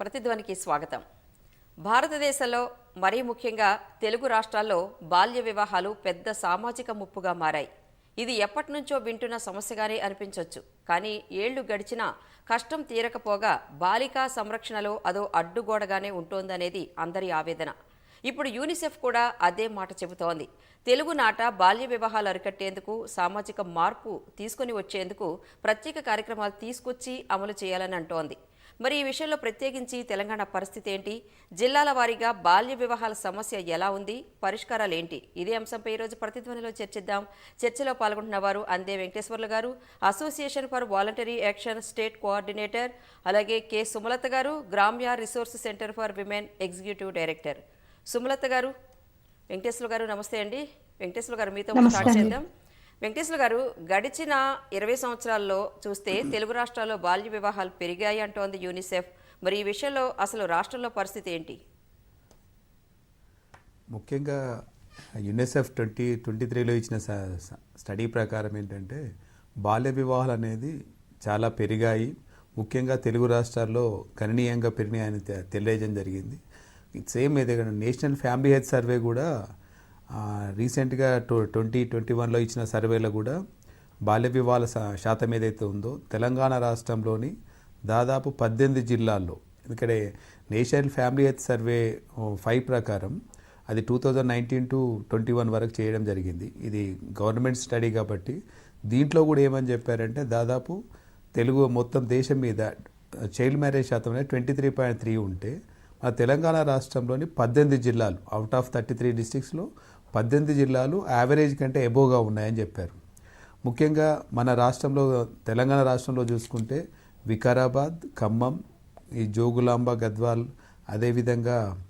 ప్రతిధ్వనికి స్వాగతం. భారతదేశంలో మరీ ముఖ్యంగా తెలుగు రాష్ట్రాల్లో బాల్య వివాహాలు పెద్ద సామాజిక ముప్పుగా మారాయి. ఇది ఎప్పటి నుంచో వింటున్న సమస్యగానే అనిపించవచ్చు కానీ ఏళ్ళు గడిచినా కష్టం తీరకపోగా బాలికా సంరక్షణలో అదో అడ్డుగోడగానే ఉంటోందనేది అందరి ఆవేదన. ఇప్పుడు యూనిసెఫ్ కూడా అదే మాట చెబుతోంది. తెలుగు నాట బాల్య వివాహాలు అరికట్టేందుకు సామాజిక మార్పు తీసుకొని వచ్చేందుకు ప్రత్యేక కార్యక్రమాలు తీసుకొచ్చి అమలు చేయాలని అంటోంది. మరి ఈ విషయంలో ప్రత్యేకించి తెలంగాణ పరిస్థితి ఏంటి? జిల్లాల వారీగా బాల్య వివాహాల సమస్య ఎలా ఉంది? పరిష్కారాలు ఏంటి? ఇదే అంశంపై ఈరోజు ప్రతిధ్వనిలో చర్చిద్దాం. చర్చలో పాల్గొంటున్న వారు అందే Venkateswarlu garu association for voluntary action state coordinator అలాగే K. Sumalatha garu Gramya resource centre for women executive director. Sumalatha garu Venkateswara garu నమస్తే అండి. వెంకటేశ్వర గారు మీతో స్టార్ట్ చేద్దాం. వెంకటేశ్వర గారు గడిచిన ఇరవై సంవత్సరాల్లో చూస్తే తెలుగు రాష్ట్రాల్లో బాల్య వివాహాలు పెరిగాయి అంటోంది యూనిసెఫ్. మరి ఈ విషయంలో అసలు రాష్ట్రంలో పరిస్థితి ఏంటి? ముఖ్యంగా యునెసెఫ్ ట్వంటీ ట్వంటీ త్రీలో ఇచ్చిన స్టడీ ప్రకారం ఏంటంటే బాల్య వివాహాలు అనేది చాలా పెరిగాయి. ముఖ్యంగా తెలుగు రాష్ట్రాల్లో గణనీయంగా పెరిగినాయని తె- తెలియజేయడం జరిగింది. సేమ్ ఏదైనా నేషనల్ ఫ్యామిలీ హెల్త్ సర్వే కూడా రీసెంట్గా టూ ట్వంటీ ట్వంటీ వన్లో ఇచ్చిన సర్వేలో కూడా బాల్య వివాహాల శాతం ఏదైతే ఉందో తెలంగాణ రాష్ట్రంలోని దాదాపు పద్దెనిమిది జిల్లాల్లో ఎందుకంటే national family health survey five ప్రకారం అది two thousand nineteen to twenty one వరకు చేయడం జరిగింది. ఇది గవర్నమెంట్ స్టడీ కాబట్టి దీంట్లో కూడా ఏమని చెప్పారంటే దాదాపు తెలుగు మొత్తం దేశం మీద చైల్డ్ మ్యారేజ్ శాతం అనేది ట్వంటీ త్రీ పాయింట్ త్రీ ఉంటే మన తెలంగాణ రాష్ట్రంలోని పద్దెనిమిది జిల్లాలు అవుట్ ఆఫ్ థర్టీ త్రీ డిస్టిక్స్లో పద్దెనిమిది జిల్లాలు యావరేజ్ కంటే ఎబోగా ఉన్నాయని చెప్పారు. ముఖ్యంగా మన రాష్ట్రంలో తెలంగాణ రాష్ట్రంలో చూసుకుంటే వికారాబాద్ ఖమ్మం ఈ జోగులాంబ గద్వాల్ అదేవిధంగా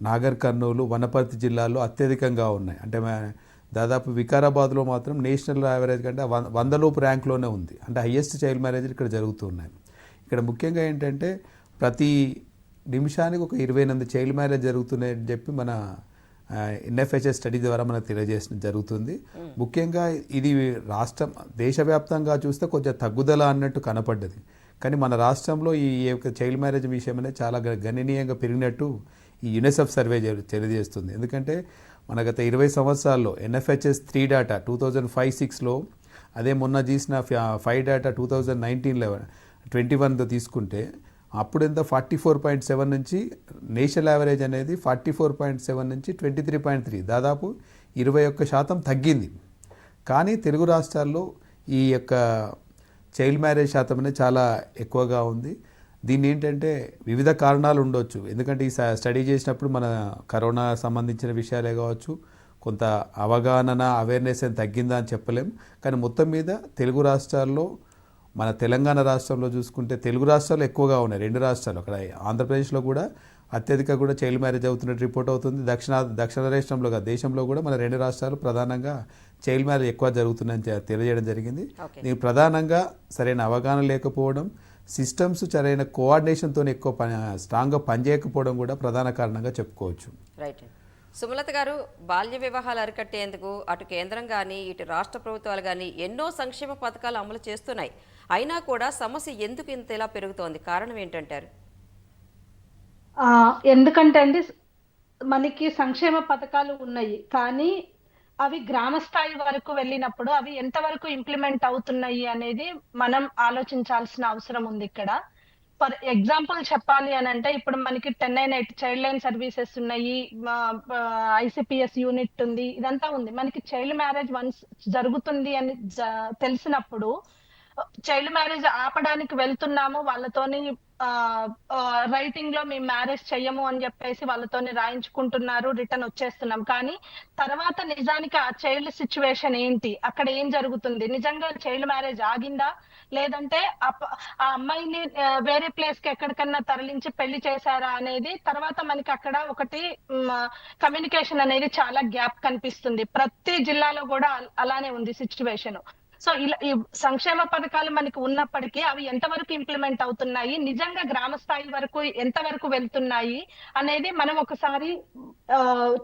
నాగర్ కర్నూలు వనపర్తి జిల్లాల్లో అత్యధికంగా ఉన్నాయి. అంటే మా- దాదాపు వికారాబాద్లో మాత్రం నేషనల్ యావరేజ్ కంటే వంద వందలోపు ర్యాంక్లోనే ఉంది. అంటే హయ్యెస్ట్ చైల్డ్ మ్యారేజ్ ఇక్కడ జరుగుతున్నాయి ఇక్కడ ముఖ్యంగా ఏంటంటే ప్రతి నిమిషానికి ఒక ఇరవై ఎనిమిది చైల్డ్ మ్యారేజ్ జరుగుతున్నాయని చెప్పి మన ఎన్ఎఫ్హెచ్ఎస్ స్టడీ ద్వారా మనకు తెలియజేసిన జరుగుతుంది. ముఖ్యంగా ఇది రాష్ట్రం దేశవ్యాప్తంగా చూస్తే కొంచెం తగ్గుదల అన్నట్టు కనపడ్డది. కానీ మన రాష్ట్రంలో ఈ యొక్క చైల్డ్ మ్యారేజ్ విషయం అనేది చాలా గణనీయంగా పెరిగినట్టు ఈ యునెసెఫ్ సర్వే తెలియజేస్తుంది. ఎందుకంటే మన గత ఇరవై సంవత్సరాల్లో NFHS three data two thousand five సిక్స్లో అదే మొన్న తీసిన five data two thousand nineteen eleven twenty వన్తో తీసుకుంటే అప్పుడు ఎంత ఫార్టీ ఫోర్ పాయింట్ సెవెన్ నుంచి నేషనల్ యావరేజ్ అనేది ఫార్టీ ఫోర్ పాయింట్ సెవెన్ నుంచి ట్వంటీ త్రీ పాయింట్ త్రీ. దాదాపు ఇరవై ఒక్క శాతం తగ్గింది. కానీ తెలుగు రాష్ట్రాల్లో ఈ యొక్క చైల్డ్ మ్యారేజ్ శాతం అనేది చాలా ఎక్కువగా ఉంది. దీన్ని ఏంటంటే వివిధ కారణాలు ఉండొచ్చు. ఎందుకంటే ఈ స- స్టడీ చేసినప్పుడు మన కరోనా సంబంధించిన విషయాలే కావచ్చు కొంత అవగాహన అవేర్నెస్ అని తగ్గిందా అని చెప్పలేం. కానీ మొత్తం మీద తెలుగు రాష్ట్రాల్లో మన తెలంగాణ రాష్ట్రంలో చూసుకుంటే తెలుగు రాష్ట్రాలు ఎక్కువగా ఉన్నాయి. రెండు రాష్ట్రాలు. అక్కడ ఆంధ్రప్రదేశ్లో కూడా అత్యధిక కూడా చైల్డ్ మ్యారేజ్ అవుతున్నట్టు రిపోర్ట్ అవుతుంది. దక్షిణ దక్షిణ రాష్ట్రంలో దేశంలో కూడా మన రెండు రాష్ట్రాలు ప్రధానంగా చైల్డ్ మ్యారేజ్ ఎక్కువ జరుగుతుందని తెలియజేయడం జరిగింది. దీనికి ప్రధానంగా సరైన అవగాహన లేకపోవడం సిస్టమ్స్ సరైన కోఆర్డినేషన్తో ఎక్కువ పని స్ట్రాంగ్గా పనిచేయకపోవడం కూడా ప్రధాన కారణంగా చెప్పుకోవచ్చు. రైట్ సుమలత గారు బాల్య వివాహాలు అరికట్టేందుకు అటు కేంద్రం కానీ ఇటు రాష్ట్ర ప్రభుత్వాలు కానీ ఎన్నో సంక్షేమ పథకాలు అమలు చేస్తున్నాయి. అయినా కూడా సమస్య ఎందుకు ఇంత ఇలా పెరుగుతోంది? కారణం ఏంటంటారు? ఎందుకంటే అండి మనకి సంక్షేమ పథకాలు ఉన్నాయి. కానీ అవి గ్రామ స్థాయి వరకు వెళ్ళినప్పుడు అవి ఎంతవరకు ఇంప్లిమెంట్ అవుతున్నాయి అనేది మనం ఆలోచించాల్సిన అవసరం ఉంది ఇక్కడ. ఫర్ ఎగ్జాంపుల్ చెప్పాలి అని అంటే ఇప్పుడు మనకి టెన్ అయిన చైల్డ్ లైన్ సర్వీసెస్ ఉన్నాయి ఐసిపిఎస్ యూనిట్ ఉంది ఇదంతా ఉంది. మనకి చైల్డ్ మ్యారేజ్ వన్స్ జరుగుతుంది అని తెలిసినప్పుడు చైల్డ్ మ్యారేజ్ ఆపడానికి వెళ్తున్నాము వాళ్ళతోని రైటింగ్లో మేము మ్యారేజ్ చెయ్యము అని చెప్పేసి వాళ్ళతోని రాయించుకుంటున్నారు రిటర్న్ వచ్చేస్తున్నాం. కానీ తర్వాత నిజానికి ఆ చైల్డ్ సిచ్యువేషన్ ఏంటి? అక్కడ ఏం జరుగుతుంది? నిజంగా చైల్డ్ మ్యారేజ్ ఆగిందా? లేదంటే ఆ అమ్మాయిని వేరే ప్లేస్కి ఎక్కడికన్నా తరలించి పెళ్ళి చేశారా అనేది తర్వాత మనకి అక్కడ ఒకటి కమ్యూనికేషన్ అనేది చాలా గ్యాప్ కనిపిస్తుంది. ప్రతి జిల్లాలో కూడా అలానే ఉంది సిచ్యువేషన్ సో ఇలా ఈ సంక్షేమ పథకాలు మనకి ఉన్నప్పటికీ అవి ఎంతవరకు ఇంప్లిమెంట్ అవుతున్నాయి? నిజంగా గ్రామ స్థాయి వరకు ఎంతవరకు వెళ్తున్నాయి? అనేది మనం ఒకసారి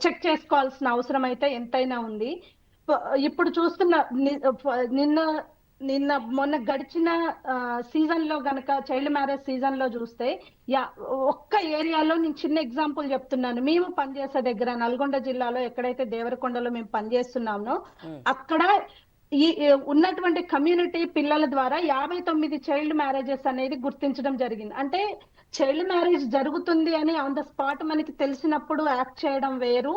చెక్ చేసుకోవాల్సిన అవసరం అయితే ఎంతైనా ఉంది. ఇప్పుడు చూస్తున్న నిన్న నిన్న మొన్న గడిచిన సీజన్లో గనక చైల్డ్ మ్యారేజ్ సీజన్లో చూస్తే యా ఒక్క ఏరియాలో నేను చిన్న ఎగ్జాంపుల్ చెప్తున్నాను. మేము పనిచేసే దగ్గర నల్గొండ జిల్లాలో ఎక్కడైతే దేవరకొండలో మేము పనిచేస్తున్నామో అక్కడ ఈ ఉన్నటువంటి కమ్యూనిటీ పిల్లల ద్వారా యాభై తొమ్మిది చైల్డ్ మ్యారేజెస్ అనేది గుర్తించడం జరిగింది. అంటే చైల్డ్ మ్యారేజ్ జరుగుతుంది అని ఆన్ ద స్పాట్ మనకి తెలిసినప్పుడు యాక్ట్ చేయడం వేరు.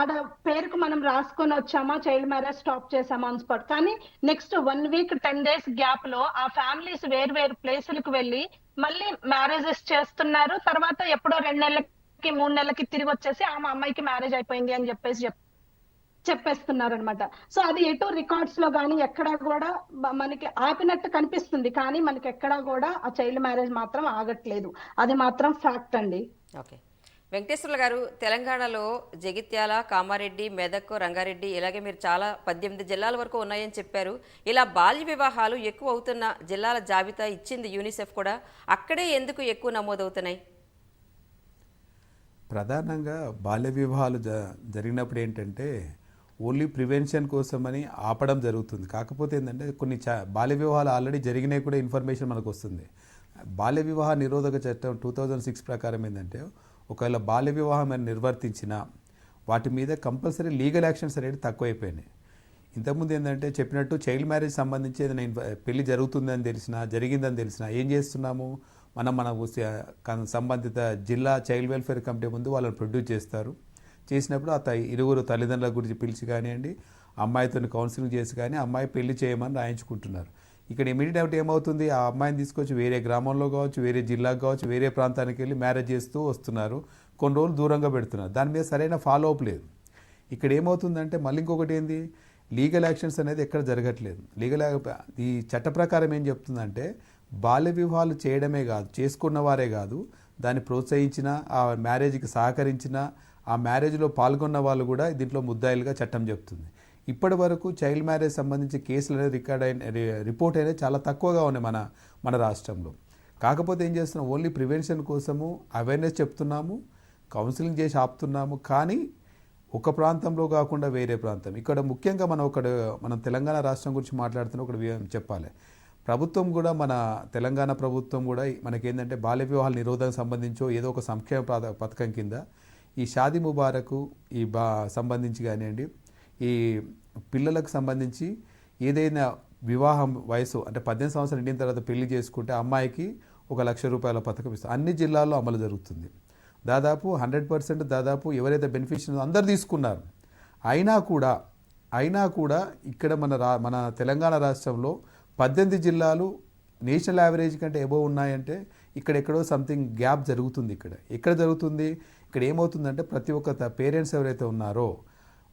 ఆడ పేరుకు మనం రాసుకొని వచ్చామా చైల్డ్ మ్యారేజ్ స్టాప్ చేసామా ఆన్ స్పాట్. కానీ next one week ten days గ్యాప్లో ఆ ఫ్యామిలీస్ వేరు వేరు ప్లేసులకు వెళ్ళి మళ్ళీ మ్యారేజెస్ చేస్తున్నారు. తర్వాత ఎప్పుడో రెండు నెలలకి మూడు నెలలకి తిరిగి వచ్చేసి ఆమె అమ్మాయికి మ్యారేజ్ అయిపోయింది అని చెప్పేసి చెప్తారు చెప్పేస్తున్నారు అనమాట సో అది ఎటు రికార్డ్స్లో కానీ ఎక్కడా కూడా మనకి ఆపినట్టు కనిపిస్తుంది. కానీ మనకి ఎక్కడా కూడా ఆ చైల్డ్ మ్యారేజ్ మాత్రం ఆగట్లేదు. అది మాత్రం ఫ్యాక్ట్ అండి. ఓకే. వెంకటేశ్వర్లు గారు తెలంగాణలో జగిత్యాల కామారెడ్డి మెదక్ రంగారెడ్డి ఇలాగే మీరు చాలా పద్దెనిమిది జిల్లాల వరకు ఉన్నాయని చెప్పారు. ఇలా బాల్య వివాహాలు ఎక్కువ అవుతున్న జిల్లాల జాబితా ఇచ్చింది యూనిసెఫ్ కూడా. అక్కడే ఎందుకు ఎక్కువ నమోదవుతున్నాయి? ప్రధానంగా బాల్య వివాహాలు జ జరిగినప్పుడు ఏంటంటే ఓన్లీ ప్రివెన్షన్ కోసమని ఆపడం జరుగుతుంది. కాకపోతే ఏంటంటే కొన్ని చా బాల్య వివాహాలు ఆల్రెడీ జరిగినాయి కూడా ఇన్ఫర్మేషన్ మనకు వస్తుంది బాల్య వివాహ నిరోధక చట్టం టూ థౌజండ్ సిక్స్ ప్రకారం ఏంటంటే ఒకవేళ బాల్య వివాహం అని నిర్వర్తించిన వాటి మీద కంపల్సరీ లీగల్ యాక్షన్స్ అనేది తక్కువైపోయినాయి. ఇంతకుముందు ఏంటంటే చెప్పినట్టు చైల్డ్ మ్యారేజ్ సంబంధించి ఏదైనా ఇన్ఫ- పెళ్ళి జరుగుతుందని తెలిసినా జరిగిందని తెలిసినా ఏం చేస్తున్నాము? మనం మన సంబంధిత జిల్లా చైల్డ్ వెల్ఫేర్ కమిటీ ముందు వాళ్ళని ప్రొడ్యూస్ చేస్తారు. చేసినప్పుడు ఆ త- ఇరువురు తల్లిదండ్రుల గురించి పిలిచి కానివ్వండి అమ్మాయితో కౌన్సిలింగ్ చేసి కానీ అమ్మాయి పెళ్ళి చేయమని రాయించుకుంటున్నారు. ఇక్కడ ఇమీడియట్ ఏమవుతుంది? ఆ అమ్మాయిని తీసుకొచ్చి వేరే గ్రామంలో కావచ్చు వేరే జిల్లాకు కావచ్చు వేరే ప్రాంతానికి వెళ్ళి మ్యారేజ్ చేస్తూ వస్తున్నారు. కొన్ని రోజులు దూరంగా పెడుతున్నారు. దాని మీద సరైన ఫాలో అప్ లేదు. ఇక్కడ ఏమవుతుందంటే మళ్ళీ ఇంకొకటి ఏంది? లీగల్ యాక్షన్స్ అనేది ఎక్కడ జరగట్లేదు. లీగల్ ఈ చట్ట ప్రకారం ఏం చెప్తుందంటే బాల్య వివాహాలు చేయడమే కాదు చేసుకున్న వారే కాదు దాన్ని ప్రోత్సహించిన ఆ మ్యారేజ్కి సహకరించిన ఆ మ్యారేజ్లో పాల్గొన్న వాళ్ళు కూడా దీంట్లో ముద్దాయిలుగా చట్టం చెప్తుంది. ఇప్పటి వరకు చైల్డ్ మ్యారేజ్ సంబంధించి కేసులు అనేది రికార్డ్ అయిన రిపోర్ట్ అనేది చాలా తక్కువగా ఉన్నాయి మన మన రాష్ట్రంలో. కాకపోతే ఏం చేస్తున్నాం? ఓన్లీ ప్రివెన్షన్ కోసము అవేర్నెస్ చెప్తున్నాము కౌన్సిలింగ్ చేసి ఆపుతున్నాము. కానీ ఒక ప్రాంతంలో కాకుండా వేరే ప్రాంతం. ఇక్కడ ముఖ్యంగా మనం ఒక మనం తెలంగాణ రాష్ట్రం గురించి మాట్లాడుతున్న ఒకటి చెప్పాలి. ప్రభుత్వం కూడా మన తెలంగాణ ప్రభుత్వం కూడా మనకేంటంటే బాల్య వివాహాల నిరోధానికి సంబంధించో ఏదో ఒక సంక్షేమ పథకం కింద ఈ షాదీ ముబారకు ఈ బా సంబంధించి కానివ్వండి ఈ పిల్లలకు సంబంధించి ఏదైనా వివాహం వయసు అంటే పద్దెనిమిది సంవత్సరాలు నిండిన తర్వాత పెళ్ళి చేసుకుంటే అమ్మాయికి ఒక లక్ష రూపాయల పథకం ఇస్తారు. అన్ని జిల్లాల్లో అమలు జరుగుతుంది. దాదాపు హండ్రెడ్ పర్సెంట్ దాదాపు ఎవరైతే బెనిఫిషియరీ అందరు తీసుకున్నారు. అయినా కూడా అయినా కూడా ఇక్కడ మన రా మన తెలంగాణ రాష్ట్రంలో పద్దెనిమిది జిల్లాలు నేషనల్ యావరేజ్ కంటే ఎబో ఉన్నాయంటే ఇక్కడ ఎక్కడో సంథింగ్ గ్యాప్ జరుగుతుంది ఇక్కడ. ఎక్కడ జరుగుతుంది? ఇక్కడ ఏమవుతుందంటే ప్రతి ఒక్క పేరెంట్స్ ఎవరైతే ఉన్నారో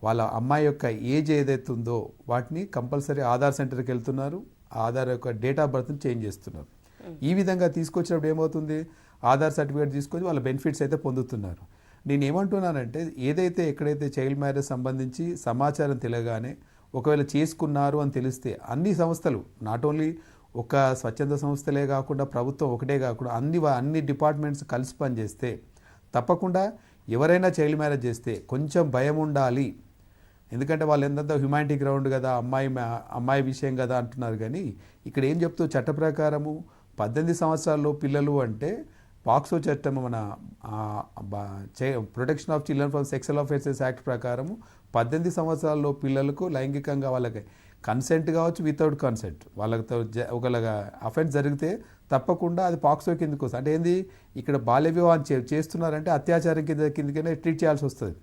వాళ్ళ అమ్మాయి యొక్క ఏజ్ ఏదైతే ఉందో వాటిని కంపల్సరీ ఆధార్ సెంటర్కి వెళ్తున్నారు ఆధార్ యొక్క డేట్ ఆఫ్ బర్త్ని చేంజ్ చేస్తున్నారు. ఈ విధంగా తీసుకొచ్చినప్పుడు ఏమవుతుంది? ఆధార్ సర్టిఫికేట్ తీసుకొని వాళ్ళ బెనిఫిట్స్ అయితే పొందుతున్నారు. నేను ఏమంటున్నానంటే ఏదైతే ఎక్కడైతే చైల్డ్ మ్యారేజ్ సంబంధించి సమాచారం తెలియగానే ఒకవేళ చేసుకున్నారు అని తెలిస్తే అన్ని సంస్థలు నాట్ ఓన్లీ ఒక స్వచ్ఛంద సంస్థలే కాకుండా ప్రభుత్వం ఒకటే కాకుండా అన్ని అన్ని డిపార్ట్మెంట్స్ కలిసి పనిచేస్తే తప్పకుండా ఎవరైనా చైల్డ్ మ్యారేజ్ చేస్తే కొంచెం భయం ఉండాలి. ఎందుకంటే వాళ్ళు ఎంతంత హ్యుమానిటీ గ్రౌండ్ కదా అమ్మాయి అమ్మాయి విషయం కదా అంటున్నారు కానీ ఇక్కడ ఏం చెప్తూ చట్ట ప్రకారము పద్దెనిమిది సంవత్సరాల్లో పిల్లలు అంటే పాక్సో చట్టం మన protection of children from sexual offences act ప్రకారము పద్దెనిమిది సంవత్సరాల్లో పిల్లలకు లైంగికంగా వాళ్ళకి కన్సెంట్ కావచ్చు వితౌట్ కన్సెంట్ వాళ్ళతో జ- ఒకలాగా అఫెన్స్ జరిగితే తప్పకుండా అది పాక్సో కిందకు వస్తుంది. అంటే ఏంది? ఇక్కడ బాల్య వివాహం చే- చేస్తున్నారంటే అత్యాచారం కింద కిందకనే ట్రీట్ చేయాల్సి వస్తుంది.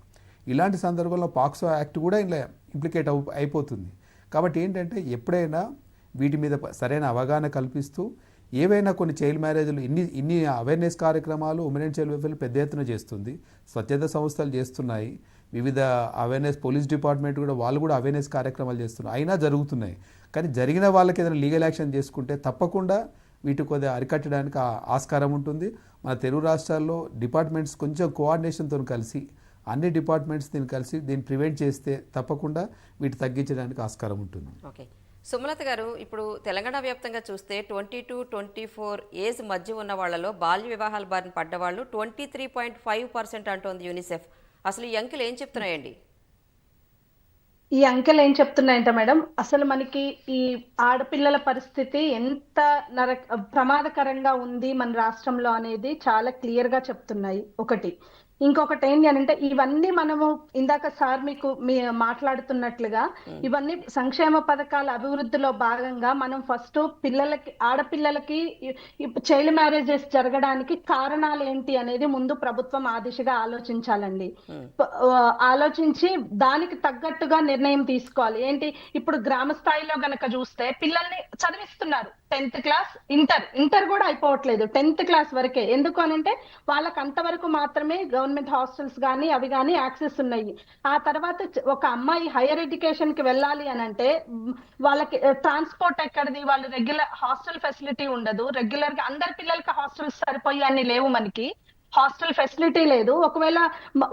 ఇలాంటి సందర్భంలో పాక్సో యాక్ట్ కూడా ఇలా ఇంప్లికేట్ అవు అయిపోతుంది. కాబట్టి ఏంటంటే ఎప్పుడైనా వీటి మీద సరైన అవగాహన కల్పిస్తూ ఏవైనా కొన్ని చైల్డ్ మ్యారేజ్లు ఇన్ని ఇన్ని అవేర్నెస్ కార్యక్రమాలు ఉమెన్ అండ్ చైల్డ్ వెల్ఫేర్ పెద్ద ఎత్తున చేస్తుంది. స్వచ్ఛత సంస్థలు చేస్తున్నాయి. వివిధ అవేర్నెస్ పోలీస్ డిపార్ట్మెంట్ కూడా వాళ్ళు కూడా అవేర్నెస్ కార్యక్రమాలు చేస్తున్నారు. అయినా జరుగుతున్నాయి. కానీ జరిగిన వాళ్ళకి ఏదైనా లీగల్ యాక్షన్ చేసుకుంటే తప్పకుండా వీటి కొద్దిగా అరికట్టడానికి ఆస్కారం ఉంటుంది. మన తెలుగు రాష్ట్రాల్లో డిపార్ట్మెంట్స్ కొంచెం కోఆర్డినేషన్తో కలిసి అన్ని డిపార్ట్మెంట్స్ దీన్ని కలిసి దీన్ని ప్రివెంట్ చేస్తే తప్పకుండా వీటి తగ్గించడానికి ఆస్కారం ఉంటుంది. ఓకే. సుమలత గారు ఇప్పుడు తెలంగాణ వ్యాప్తంగా చూస్తే twenty to twenty four age మధ్య ఉన్న వాళ్ళలో బాల్య వివాహాల బారిన పడ్డవాళ్ళు twenty three point five percent అంటోంది యూనిసెఫ్. అసలు ఈ అంకెలు ఏం చెప్తున్నాయండి? ఈ అంకెలు ఏం చెప్తున్నాయంటే మేడం? అసలు మనకి ఈ ఆడపిల్లల పరిస్థితి ఎంత నర ప్రమాదకరంగా ఉంది మన రాష్ట్రంలో అనేది చాలా క్లియర్గా చెప్తున్నాయి. ఒకటి ఇంకొకటి ఏంటి అని అంటే ఇవన్నీ మనము ఇందాక సార్ మీకు మీ మాట్లాడుతున్నట్లుగా ఇవన్నీ సంక్షేమ పథకాల అభివృద్ధిలో భాగంగా మనం ఫస్ట్ పిల్లలకి ఆడపిల్లలకి చైల్డ్ మ్యారేజెస్ జరగడానికి కారణాలు ఏంటి అనేది ముందు ప్రభుత్వం ఆ దిశగా ఆలోచించాలండి. ఆలోచించి దానికి తగ్గట్టుగా నిర్ణయం తీసుకోవాలి. ఏంటి? ఇప్పుడు గ్రామ స్థాయిలో గనక చూస్తే పిల్లల్ని చదివిస్తున్నారు. టెన్త్ క్లాస్ ఇంటర్ ఇంటర్ కూడా అయిపోవట్లేదు టెన్త్ క్లాస్ వరకే. ఎందుకు అని అంటే వాళ్ళకి అంతవరకు మాత్రమే గవర్నమెంట్ హాస్టల్స్ కానీ అవి కానీ యాక్సెస్ ఉన్నాయి. ఆ తర్వాత ఒక అమ్మాయి హైయర్ ఎడ్యుకేషన్కి వెళ్ళాలి అని అంటే వాళ్ళకి ట్రాన్స్పోర్ట్ ఎక్కడిది? వాళ్ళు రెగ్యులర్ హాస్టల్ ఫెసిలిటీ ఉండదు. రెగ్యులర్గా అందరి పిల్లలకి హాస్టల్స్ సరిపోయి అన్ని లేవు మనకి. హాస్టల్ ఫెసిలిటీ లేదు. ఒకవేళ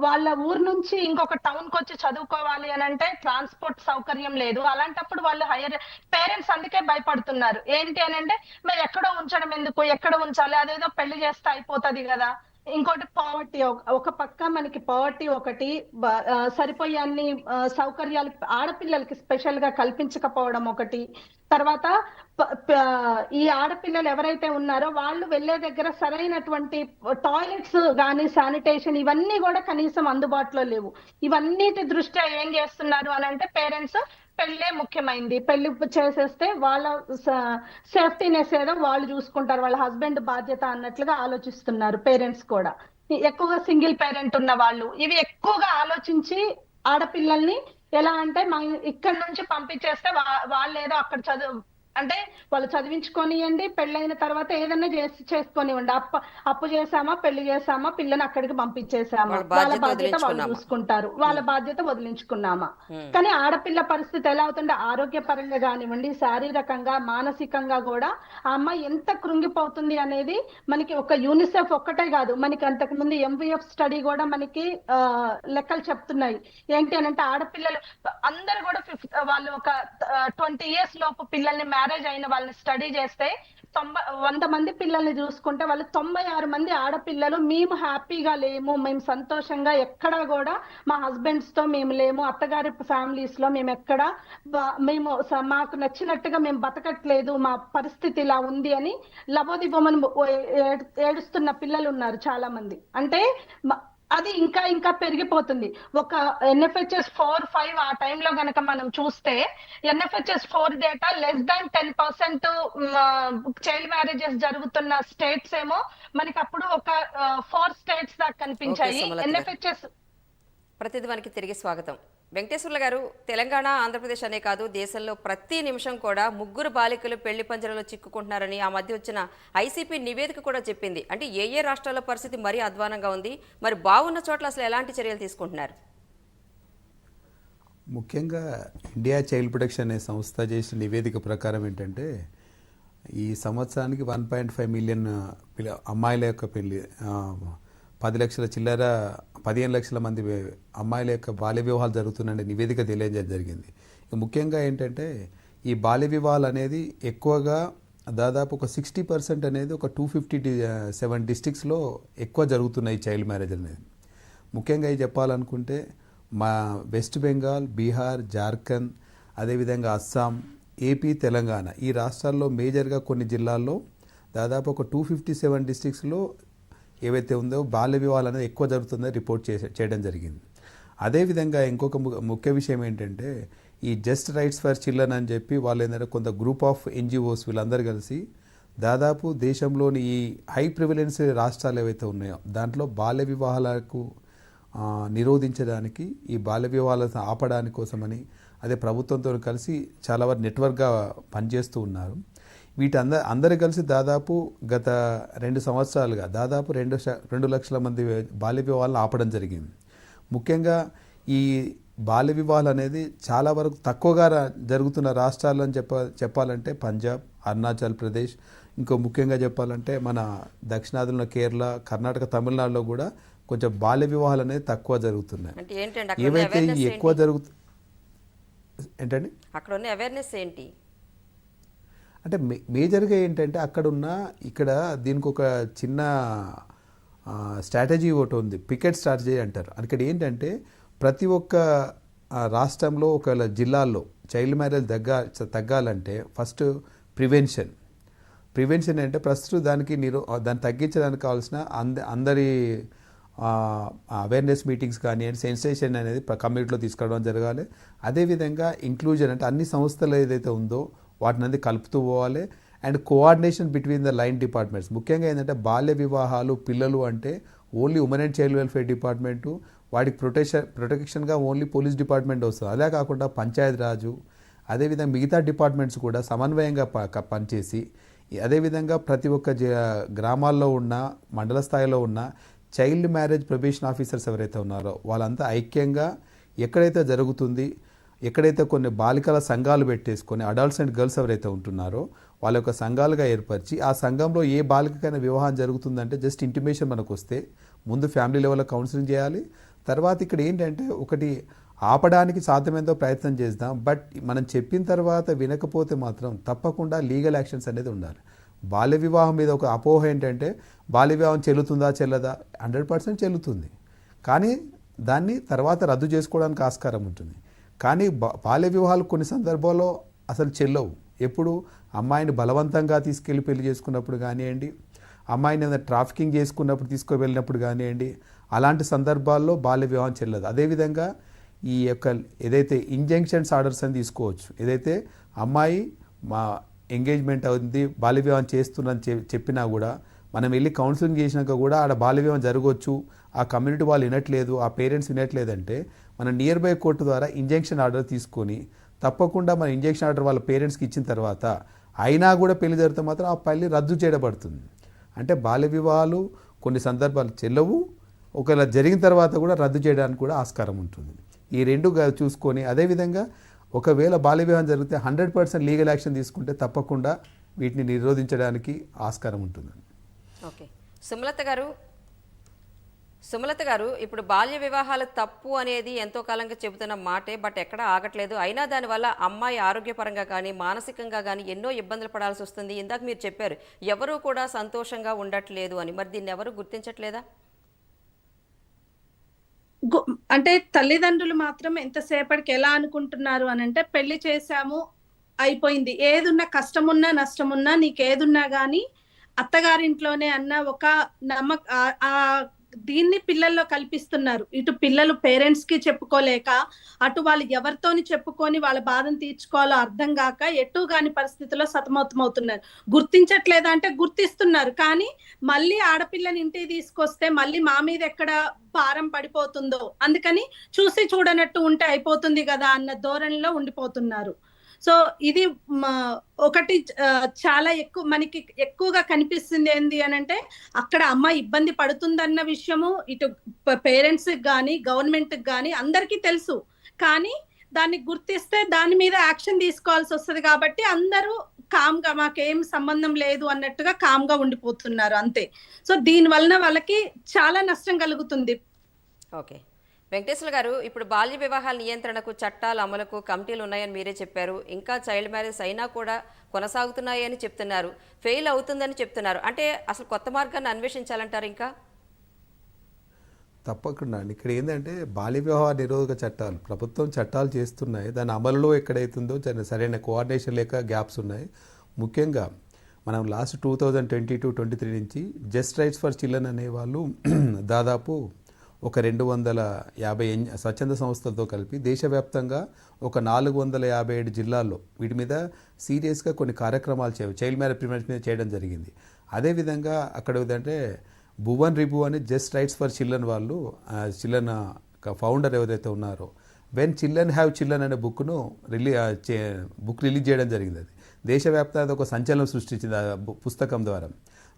వాళ్ళ ఊరు నుంచి ఇంకొక టౌన్కి వచ్చి చదువుకోవాలి అని అంటే ట్రాన్స్పోర్ట్ సౌకర్యం లేదు. అలాంటప్పుడు వాళ్ళు హైయర్ పేరెంట్స్ అందుకే భయపడుతున్నారు. ఏంటి అని అంటే మరి ఎక్కడో ఉంచడం ఎందుకు? ఎక్కడ ఉంచాలి? అదేదో పెళ్ళి చేస్తే అయిపోతది కదా. ఇంకోటి పావర్టీ ఒక పక్క మనకి పావర్టీ ఒకటి సరిపోయే అన్ని సౌకర్యాలు ఆడపిల్లలకి స్పెషల్గా కల్పించకపోవడం ఒకటి తర్వాత ప- ఈ ఆడపిల్లలు ఎవరైతే ఉన్నారో వాళ్ళు వెళ్ళే దగ్గర సరైనటువంటి టాయిలెట్స్ కానీ శానిటేషన్ ఇవన్నీ కూడా కనీసం అందుబాటులో లేవు. ఇవన్నిటి దృష్ట్యా ఏం చేస్తున్నారు అని అంటే పేరెంట్స్ పెళ్ళే ముఖ్యమైంది. పెళ్ళి చేసేస్తే వాళ్ళ సేఫ్టీనెస్ ఏదో వాళ్ళు చూసుకుంటారు. వాళ్ళ హస్బెండ్ బాధ్యత అన్నట్లుగా ఆలోచిస్తున్నారు పేరెంట్స్ కూడా. ఎక్కువగా సింగిల్ పేరెంట్ ఉన్న వాళ్ళు. ఇవి ఎక్కువగా ఆలోచించి ఆడపిల్లల్ని ఎలా అంటే మా ఇక్కడ నుంచి పంపించేస్తే వా- వాళ్ళు ఏదో అక్కడ చదువు అంటే వాళ్ళు చదివించుకొనియండి పెళ్ళైన తర్వాత ఏదన్నా చేసి చేసుకొనివ్వండి. అప్పు అప్పు చేసామా పెళ్ళి చేసామా పిల్లని అక్కడికి పంపించేసామా వాళ్ళ బాధ్యత వాళ్ళు? చూసుకుంటారు. వాళ్ళ బాధ్యత వదిలించుకున్నామా? కానీ ఆడపిల్ల పరిస్థితి ఎలా అవుతుంటే ఆరోగ్యపరంగా కానివ్వండి శారీరకంగా మానసికంగా కూడా ఆ అమ్మాయి ఎంత కృంగిపోతుంది అనేది మనకి ఒక యూనిసెఫ్ ఒక్కటే కాదు. మనకి అంతకు ముందు ఎంవిఎఫ్ స్టడీ కూడా మనకి లెక్కలు చెప్తున్నాయి. ఏంటి అని అంటే ఆడపిల్లలు అందరు కూడా ఫిఫ్త్ వాళ్ళు ఒక ట్వంటీ ఇయర్స్ లోపు పిల్లల్ని మ్యారేజ్ అయిన వాళ్ళని స్టడీ చేస్తే తొంభై వంద మంది పిల్లల్ని చూసుకుంటే వాళ్ళు తొంభై ఆరు మంది ఆడపిల్లలు మేము హ్యాపీగా లేము మేము సంతోషంగా ఎక్కడా కూడా మా హస్బెండ్స్తో మేము లేము అత్తగారి ఫ్యామిలీస్లో మేము ఎక్కడ మేము మాకు నచ్చినట్టుగా మేము బతకట్లేదు మా పరిస్థితి ఇలా ఉంది అని లబోదిబొమ్మని ఏడు- ఏడుస్తున్న పిల్లలు ఉన్నారు చాలా మంది అంటే అది ఇంకా ఇంకా పెరిగిపోతుంది. ఒక ఎన్ఎఫ్హెచ్ఎస్ ఫోర్ ఫైవ్ ఆ టైంలో గనక మనం చూస్తే NFHS four data less than ten percent child marriages జరుగుతున్న స్టేట్స్ ఏమో మనకి అప్పుడు ఒక ఫోర్ స్టేట్స్ దాకా కనిపించాయి. ఎన్ఎఫ్హెచ్ఎస్ ప్రతిధ్వనికి తిరిగి స్వాగతం. వెంకటేశ్వర్ల గారు తెలంగాణ ఆంధ్రప్రదేశ్ అనే కాదు దేశంలో ప్రతి నిమిషం కూడా ముగ్గురు బాలికలు పెళ్ళి పంజరంలో చిక్కుకుంటున్నారని ఆ మధ్య వచ్చిన ఐసీపీ నివేదిక కూడా చెప్పింది. అంటే ఏ ఏ రాష్ట్రాల పరిస్థితి మరీ అధ్వానంగా ఉంది మరి బాగున్న చోట్ల అసలు ఎలాంటి చర్యలు తీసుకుంటున్నారు? ముఖ్యంగా ఇండియా చైల్డ్ ప్రొటెక్షన్ అనే సంస్థ చేసిన నివేదిక ప్రకారం ఏంటంటే ఈ సంవత్సరానికి వన్ పాయింట్ ఫైవ్ మిలియన్ అమ్మాయిల యొక్క పెళ్ళి పది లక్షల చిల్లర పదిహేను లక్షల మంది అమ్మాయిల యొక్క బాల్య వివాహాలు జరుగుతున్నాయని నివేదిక తెలియజేయడం జరిగింది. ముఖ్యంగా ఏంటంటే ఈ బాల్య వివాహాలు అనేది ఎక్కువగా దాదాపు ఒక సిక్స్టీ పర్సెంట్ అనేది ఒక టూ ఫిఫ్టీ సెవెన్ డిస్టిక్స్లో ఎక్కువ జరుగుతున్నాయి చైల్డ్ మ్యారేజ్ అనేది. ముఖ్యంగా ఇది చెప్పాలనుకుంటే మా వెస్ట్ బెంగాల్ బీహార్ జార్ఖండ్ అదేవిధంగా అస్సాం ఏపీ తెలంగాణ ఈ రాష్ట్రాల్లో మేజర్గా కొన్ని జిల్లాల్లో దాదాపు ఒక టూ ఫిఫ్టీ సెవెన్ డిస్టిక్స్లో ఏవైతే ఉందో బాల్య వివాహాలు అనేది ఎక్కువ జరుగుతుందో రిపోర్ట్ చేసే చేయడం జరిగింది. అదేవిధంగా ఇంకొక ము- ముఖ్య విషయం ఏంటంటే ఈ జస్ట్ రైట్స్ ఫర్ చిల్డ్రన్ అని చెప్పి వాళ్ళు ఏంటంటే కొంత గ్రూప్ ఆఫ్ ఎన్జిఓస్ వీళ్ళందరూ కలిసి దాదాపు దేశంలోని ఈ హై ప్రివిలెన్స్ రాష్ట్రాలు ఏవైతే ఉన్నాయో దాంట్లో బాల్య వివాహాలకు నిరోధించడానికి ఈ బాల్య వివాహాలను ఆపడానికి కోసమని అదే ప్రభుత్వంతో కలిసి చాలా వరకు నెట్వర్క్గా పనిచేస్తూ ఉన్నారు. వీటి అంద అందరు కలిసి దాదాపు గత రెండు సంవత్సరాలుగా దాదాపు రెండు రెండు లక్షల మంది బాల్య వివాహాలను ఆపడం జరిగింది. ముఖ్యంగా ఈ బాల్య వివాహాలు అనేది చాలా వరకు తక్కువగా జరుగుతున్న రాష్ట్రాలు అని చెప్ప చెప్పాలంటే పంజాబ్ అరుణాచల్ ప్రదేశ్ ఇంకో ముఖ్యంగా చెప్పాలంటే మన దక్షిణాదిలో కేరళ కర్ణాటక తమిళనాడులో కూడా కొంచెం బాల్య వివాహాలు అనేది తక్కువ జరుగుతున్నాయి. ఏవైతే ఎక్కువ? జరుగుతు ఏంటండి? అక్కడ ఉన్న అవేర్నెస్ ఏంటి? అంటే మే- మేజర్గా ఏంటంటే అక్కడ ఉన్న ఇక్కడ దీనికి ఒక చిన్న స్ట్రాటజీ ఒకటి ఉంది పికెట్ స్ట్రాటజీ అంటారు. ఇక్కడ ఏంటంటే ప్రతి ఒక్క రాష్ట్రంలో ఒకవేళ జిల్లాల్లో చైల్డ్ మ్యారేజ్ తగ్గ తగ్గాలంటే ఫస్ట్ ప్రివెన్షన్. ప్రివెన్షన్ అంటే ప్రస్తుతం దానికి నిరో దాన్ని తగ్గించడానికి కావాల్సిన అంద అందరి అవేర్నెస్ మీటింగ్స్ కానీ సెన్సేషన్ అనేది కమ్యూనిటీలో తీసుకురావడం జరగాలి. అదేవిధంగా ఇంక్లూజన్ అంటే అన్ని సంస్థలు ఏదైతే ఉందో వాటిని అంది కలుపుతూ పోవాలి. And coordination between the line departments ముఖ్యంగా ఏంటంటే బాల్య వివాహాలు పిల్లలు అంటే only women and child welfare department వాటికి ప్రొటెక్షన్ ప్రొటెక్షన్గా ఓన్లీ పోలీస్ డిపార్ట్మెంట్ వస్తుంది. అదే కాకుండా పంచాయతీ రాజు అదేవిధంగా మిగతా డిపార్ట్మెంట్స్ కూడా సమన్వయంగా ప- పనిచేసి అదేవిధంగా ప్రతి ఒక్క జ గ్రామాల్లో ఉన్న మండల స్థాయిలో ఉన్న చైల్డ్ మ్యారేజ్ ప్రొబేషన్ ఆఫీసర్స్ ఎవరైతే ఉన్నారో వాళ్ళంతా ఐక్యంగా ఎక్కడైతే జరుగుతుంది ఎక్కడైతే కొన్ని బాలికల సంఘాలు పెట్టేసుకొని అడల్ట్స్ అండ్ గర్ల్స్ ఎవరైతే ఉంటున్నారో వాళ్ళ యొక్క సంఘాలుగా ఏర్పరిచి ఆ సంఘంలో ఏ బాలికకైనా వివాహం జరుగుతుందంటే జస్ట్ ఇంటిమేషన్ మనకు వస్తే ముందు ఫ్యామిలీ లెవెల్లో కౌన్సిలింగ్ చేయాలి. తర్వాత ఇక్కడ ఏంటంటే ఒకటి ఆపడానికి సాధ్యమైనంత ప్రయత్నం చేద్దాం. బట్ మనం చెప్పిన తర్వాత వినకపోతే మాత్రం తప్పకుండా లీగల్ యాక్షన్స్ అనేది ఉండాలి. బాల్య వివాహం మీద ఒక అపోహ ఏంటంటే బాల్య వివాహం చెల్లుతుందా చెల్లదా? హండ్రెడ్ పర్సెంట్ చెల్లుతుంది. కానీ దాన్ని తర్వాత రద్దు చేసుకోవడానికి ఆస్కారం ఉంటుంది. కానీ బాల్య వివాహాలు కొన్ని సందర్భాల్లో అసలు చెల్లవు. ఎప్పుడు? అమ్మాయిని బలవంతంగా తీసుకెళ్ళి పెళ్ళి చేసుకున్నప్పుడు కానివ్వండి అమ్మాయిని ఏదైనా ట్రాఫికింగ్ చేసుకున్నప్పుడు తీసుకువెళ్ళినప్పుడు కానివ్వండి అలాంటి సందర్భాల్లో బాల్య వివాహం చెల్లదు. అదేవిధంగా ఈ యొక్క ఏదైతే ఇంజంక్షన్స్ ఆర్డర్స్ అని తీసుకోవచ్చు ఏదైతే అమ్మాయి మా ఎంగేజ్మెంట్ అవుతుంది బాల్య వివాహం చేస్తుందని చెప్పినా కూడా మనం వెళ్ళి కౌన్సిలింగ్ చేసినాక కూడా ఆడ బాల్య వివాహం జరగవచ్చు ఆ కమ్యూనిటీ వాళ్ళు వినట్లేదు ఆ పేరెంట్స్ వినట్లేదంటే మన నియర్ బై కోర్టు ద్వారా ఇంజెక్షన్ ఆర్డర్ తీసుకొని తప్పకుండా మన ఇంజెక్షన్ ఆర్డర్ వాళ్ళ పేరెంట్స్కి ఇచ్చిన తర్వాత అయినా కూడా పెళ్ళి జరిగితే మాత్రం ఆ పెళ్ళి రద్దు చేయబడుతుంది. అంటే బాల్య వివాహాలు కొన్ని సందర్భాలు చెల్లవు ఒకవేళ జరిగిన తర్వాత కూడా రద్దు చేయడానికి కూడా ఆస్కారం ఉంటుంది. ఈ రెండు చూసుకొని అదేవిధంగా ఒకవేళ బాల్య వివాహం జరిగితే హండ్రెడ్ పర్సెంట్ లీగల్ యాక్షన్ తీసుకుంటే తప్పకుండా వీటిని నిరోధించడానికి ఆస్కారం ఉంటుంది. ఓకే. సుమలత గారు సుమలత గారు ఇప్పుడు బాల్య వివాహాలు తప్పు అనేది ఎంతో కాలంగా చెబుతున్న మాటే బట్ ఎక్కడ ఆగట్లేదు. అయినా దానివల్ల అమ్మాయి ఆరోగ్యపరంగా కానీ మానసికంగా కానీ ఎన్నో ఇబ్బందులు పడాల్సి వస్తుంది. ఇందాక మీరు చెప్పారు ఎవరూ కూడా సంతోషంగా ఉండట్లేదు అని. మరి దీన్ని ఎవరు గుర్తించట్లేదా? గు- అంటే తల్లిదండ్రులు మాత్రం ఎంతసేపటికి ఎలా అనుకుంటున్నారు అని అంటే పెళ్ళి చేశాము అయిపోయింది. ఏదున్నా కష్టమున్నా నష్టమున్నా నీకేదున్నా కానీ అత్తగారింట్లోనే అన్న ఒక నమ్మక ఆ దీన్ని పిల్లల్లో కల్పిస్తున్నారు. ఇటు పిల్లలు పేరెంట్స్కి చెప్పుకోలేక అటు వాళ్ళు ఎవరితోని చెప్పుకొని వాళ్ళ బాధను తీర్చుకోవాలో అర్థం కాక ఎటు కాని పరిస్థితుల్లో సతమతమవుతున్నారు. గుర్తించట్లేదా అంటే గుర్తిస్తున్నారు. కానీ మళ్ళీ ఆడపిల్లని ఇంటికి తీసుకొస్తే మళ్ళీ మా మీద ఎక్కడ భారం పడిపోతుందో అందుకని చూసి చూడనట్టు ఉంటే అయిపోతుంది కదా అన్న ధోరణిలో ఉండిపోతున్నారు. సో ఇది ఒకటి చాలా ఎక్కువ మనకి ఎక్కువగా కనిపిస్తుంది ఏంది అని అంటే అక్కడ అమ్మాయి ఇబ్బంది పడుతుందన్న విషయము ఇటు పేరెంట్స్ కానీ గవర్నమెంట్ కానీ అందరికీ తెలుసు. కానీ దాన్ని గుర్తిస్తే దాని మీద యాక్షన్ తీసుకోవాల్సి వస్తుంది కాబట్టి అందరూ కామ్గా మాకేం సంబంధం లేదు అన్నట్టుగా కామ్గా ఉండిపోతున్నారు అంతే. సో దీని వలన వాళ్ళకి చాలా నష్టం కలుగుతుంది. ఓకే. వెంకటేశ్వర గారు ఇప్పుడు బాల్య వివాహాల నియంత్రణకు చట్టాలు అమలుకు కమిటీలు ఉన్నాయని మీరే చెప్పారు. ఇంకా చైల్డ్ మ్యారేజ్ అయినా కూడా కొనసాగుతున్నాయి అని చెప్తున్నారు. ఫెయిల్ అవుతుందని చెప్తున్నారు. అంటే అసలు కొత్త మార్గాన్ని అన్వేషించాలంటారు ఇంకా? తప్పకుండా అండి. ఇక్కడ ఏంటంటే బాల్య వివాహ నిరోధక చట్టాలు ప్రభుత్వం చట్టాలు చేస్తున్నాయి. దాని అమలులో ఎక్కడైతుందో సరైన కోఆర్డినేషన్ లేక గ్యాప్స్ ఉన్నాయి. ముఖ్యంగా మనం last two thousand twenty two twenty three నుంచి జస్ట్ రైట్స్ ఫర్ చిల్డ్రన్ అనే వాళ్ళు దాదాపు ఒక రెండు వందల యాభై స్వచ్ఛంద సంస్థలతో కలిపి దేశవ్యాప్తంగా ఒక నాలుగు వందల యాభై ఏడు జిల్లాల్లో వీటి మీద సీరియస్గా కొన్ని కార్యక్రమాలు చేయ చైల్డ్ మ్యారేజ్ ప్రివెన్షన్ మీద చేయడం జరిగింది. అదేవిధంగా అక్కడ ఏంటంటే భువన్ రిభు అని జస్ట్ రైట్స్ ఫర్ చిల్డ్రన్ వాళ్ళు చిల్డ్రన్ ఫౌండర్ ఎవరైతే ఉన్నారో వెన్ చిల్డ్రన్ హ్యావ్ చిల్డ్రన్ అనే బుక్ను రిలీ బుక్ రిలీజ్ చేయడం జరిగింది అది. దేశవ్యాప్తంగా ఒక సంచలనం సృష్టించింది ఆ పుస్తకం ద్వారా.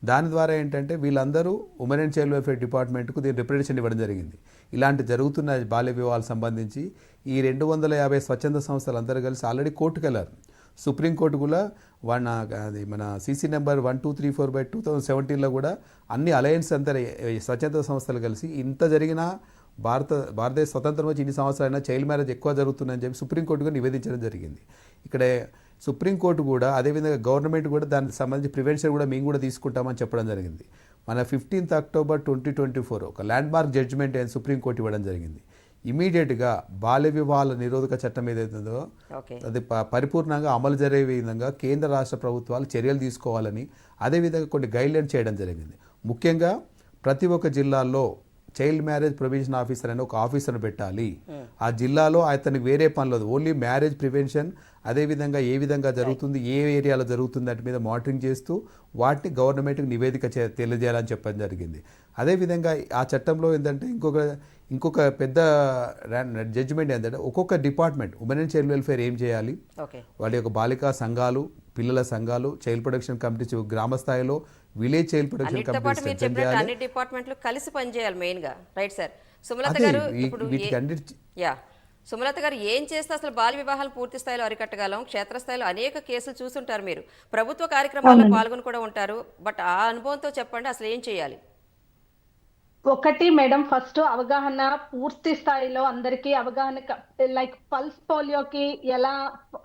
దాని ద్వారా ఏంటంటే వీళ్ళందరూ ఉమెన్ అండ్ చైల్డ్ వెల్ఫేర్ డిపార్ట్మెంట్కు దీని రిప్రజెంటేషన్ ఇవ్వడం జరిగింది. ఇలాంటి జరుగుతున్న బాల్య వివాహాలకు సంబంధించి ఈ రెండు వందల యాభై స్వచ్ఛంద సంస్థలు అందరూ కలిసి ఆల్రెడీ కోర్టుకు వెళ్ళారు. సుప్రీంకోర్టు కూడా వన్ అది మన CC number one two three four by two thousand సెవెంటీన్లో కూడా అన్ని అలయన్స్ అంతా ఈ స్వచ్ఛంద సంస్థలు కలిసి ఇంత జరిగినా భారత భారతదేశ స్వతంత్రం వచ్చి ఇన్ని సంవత్సరాలైనా చైల్డ్ మ్యారేజ్ ఎక్కువ జరుగుతుందని చెప్పి సుప్రీంకోర్టుగా నివేదించడం జరిగింది. ఇక్కడ సుప్రీంకోర్టు కూడా అదేవిధంగా గవర్నమెంట్ కూడా దానికి సంబంధించి ప్రివెన్షన్ కూడా మేము కూడా తీసుకుంటామని చెప్పడం జరిగింది. మన fifteenth October twenty twenty four ఒక ల్యాండ్ మార్క్ జడ్జిమెంట్ అని సుప్రీంకోర్టు ఇవ్వడం జరిగింది. ఇమీడియట్గా బాల్య వివాహాల నిరోధక చట్టం ఏదైతుందో అది పరిపూర్ణంగా అమలు జరిగే విధంగా కేంద్ర రాష్ట్ర ప్రభుత్వాలు చర్యలు తీసుకోవాలని అదేవిధంగా కొన్ని గైడ్లైన్ చేయడం జరిగింది. ముఖ్యంగా ప్రతి ఒక్క జిల్లాల్లో చైల్డ్ మ్యారేజ్ ప్రొవిజన్ ఆఫీసర్ అని ఒక ఆఫీసర్ని పెట్టాలి. ఆ. జిల్లాలో అతనికి వేరే పనులు లేదు. ఓన్లీ మ్యారేజ్ ప్రివెన్షన్ అదేవిధంగా ఏ విధంగా జరుగుతుంది ఏ ఏరియాలో జరుగుతుంది వాటి మీద మానిటరింగ్ చేస్తూ వాటిని గవర్నమెంట్కి నివేదిక చే తెలియజేయాలని చెప్పడం జరిగింది. అదేవిధంగా ఆ చట్టంలో ఏంటంటే ఇంకొక ఇంకొక పెద్ద జడ్జిమెంట్ ఏంటంటే ఒక్కొక్క department women and child welfare ఏం చేయాలి? ఓకే వాళ్ళ యొక్క బాలికా సంఘాలు పిల్లల సంఘాలు చైల్డ్ ప్రొటెక్షన్ కమిటీస్ గ్రామ స్థాయిలో విలేజ్ చైల్డ్ ప్రొటెక్షన్ కమిటీస్ అన్ని డిపార్ట్మెంట్లు కలిసి పనిచేయాలి మెయిన్గా. రైట్ సార్ సుమలత గారు యా సుమలత గారు ఏం చేస్తే అసలు బాల్య వివాహాలు పూర్తి స్థాయిలో అరికట్టగలం? క్షేత్రస్థాయిలో అనేక కేసులు చూసుంటారు మీరు. ప్రభుత్వ కార్యక్రమాల్లో పాల్గొని కూడా ఉంటారు. బట్ ఆ అనుభవంతో చెప్పండి అసలు ఏం చేయాలి? ఒకటి మేడం ఫస్ట్ అవగాహన పూర్తి స్థాయిలో అందరికీ అవగాహన లైక్ పల్స్ పోలియోకి ఎలా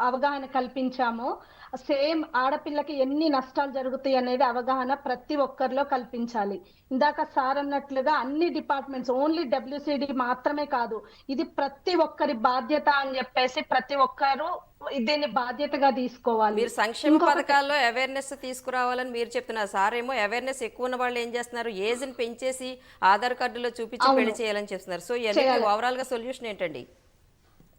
అవగాహన కల్పించామో సేమ్ ఆడపిల్లకి ఎన్ని నష్టాలు జరుగుతాయి అనేది అవగాహన ప్రతి ఒక్కరిలో కల్పించాలి. ఇందాక సార్ అన్నట్లుగా అన్ని డిపార్ట్మెంట్స్ ఓన్లీ డబ్ల్యూసిడి మాత్రమే కాదు ఇది ప్రతి ఒక్కరి బాధ్యత అని చెప్పేసి ప్రతి ఒక్కరు దీన్ని బాధ్యతగా తీసుకోవాలి. మీరు సంక్షేమ పథకాల్లో అవేర్నెస్ తీసుకురావాలని మీరు చెప్తున్నారు. సార్ ఏమో అవేర్నెస్ ఎక్కువ ఉన్న వాళ్ళు ఏం చేస్తున్నారు? ఏజ్ని పెంచేసి ఆధార్ కార్డులో చూపించి పెళ్ళి చేయాలని చెప్తున్నారు. సో ఇవన్నీ ఓవరాల్గా సొల్యూషన్ ఏంటండి?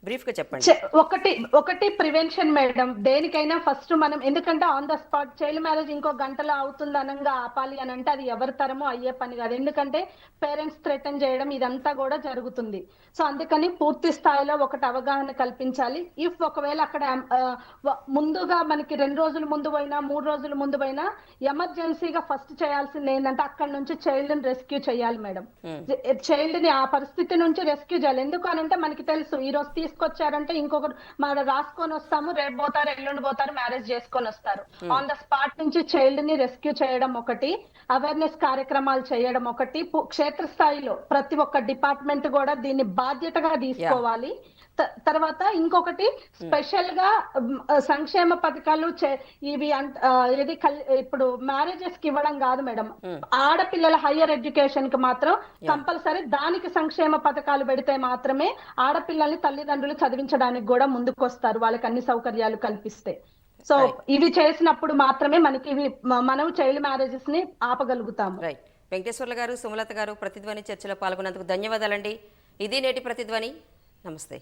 బ్రీఫ్గా చెప్పండి ఒకటి ఒకటి ప్రివెన్షన్ మేడం. దేనికైనా ఫస్ట్ మనం ఎందుకంటే on the spot child marriage ఇంకో గంటలో అవుతుంది అనంగా ఆపాలి అని అంటే అది ఎవరి తరమో అయ్యే పని కాదు. ఎందుకంటే పేరెంట్స్ థ్రెటన్ చేయడం ఇదంతా కూడా జరుగుతుంది. సో అందుకని పూర్తి స్థాయిలో ఒకటి అవగాహన కల్పించాలి. ఇఫ్ ఒకవేళ అక్కడ ముందుగా మనకి రెండు రోజుల ముందు పోయినా మూడు రోజుల ముందు పోయినా ఎమర్జెన్సీగా ఫస్ట్ చేయాల్సింది ఏంటంటే అక్కడ నుంచి చైల్డ్ని రెస్క్యూ చేయాలి మేడం. చైల్డ్ని ఆ పరిస్థితి నుంచి రెస్క్యూ చేయాలి. ఎందుకు అని అంటే మనకి తెలుసు ఈ రోజు తీసుకొచ్చారంటే ఇంకొకరు మన రాసుకొని వస్తాము రేపు పోతారు ఎల్లుండి పోతారు మ్యారేజ్ చేసుకొని వస్తారు. ఆన్ ద స్పాట్ నుంచి చైల్డ్ని రెస్క్యూ చేయడం ఒకటి అవేర్నెస్ కార్యక్రమాలు చేయడం ఒకటి క్షేత్రస్థాయిలో ప్రతి ఒక్క డిపార్ట్మెంట్ కూడా దీన్ని బాధ్యతగా తీసుకోవాలి. తర్వాత ఇంకొకటి స్పెషల్గా సంక్షేమ పథకాలు ఇవి కల్- ఇప్పుడు మ్యారేజెస్కి ఇవ్వడం కాదు మేడం. ఆడపిల్లల హయ్యర్ ఎడ్యుకేషన్కి మాత్రం కంపల్సరీ దానికి సంక్షేమ పథకాలు పెడితే మాత్రమే ఆడపిల్లల్ని తల్లిదండ్రులు చదివించడానికి కూడా ముందుకు వస్తారు వాళ్ళకి అన్ని సౌకర్యాలు కల్పిస్తే. సో ఇవి చేసినప్పుడు మాత్రమే మనకి ఇవి మనం చైల్డ్ మ్యారేజెస్ని ఆపగలుగుతాము. రైట్ వెంకటేశ్వర్ల గారు సుమలత గారు ప్రతిధ్వని చర్చలో పాల్గొన్నందుకు ధన్యవాదాలండి. ఇది నేటి ప్రతిధ్వని. నమస్తే.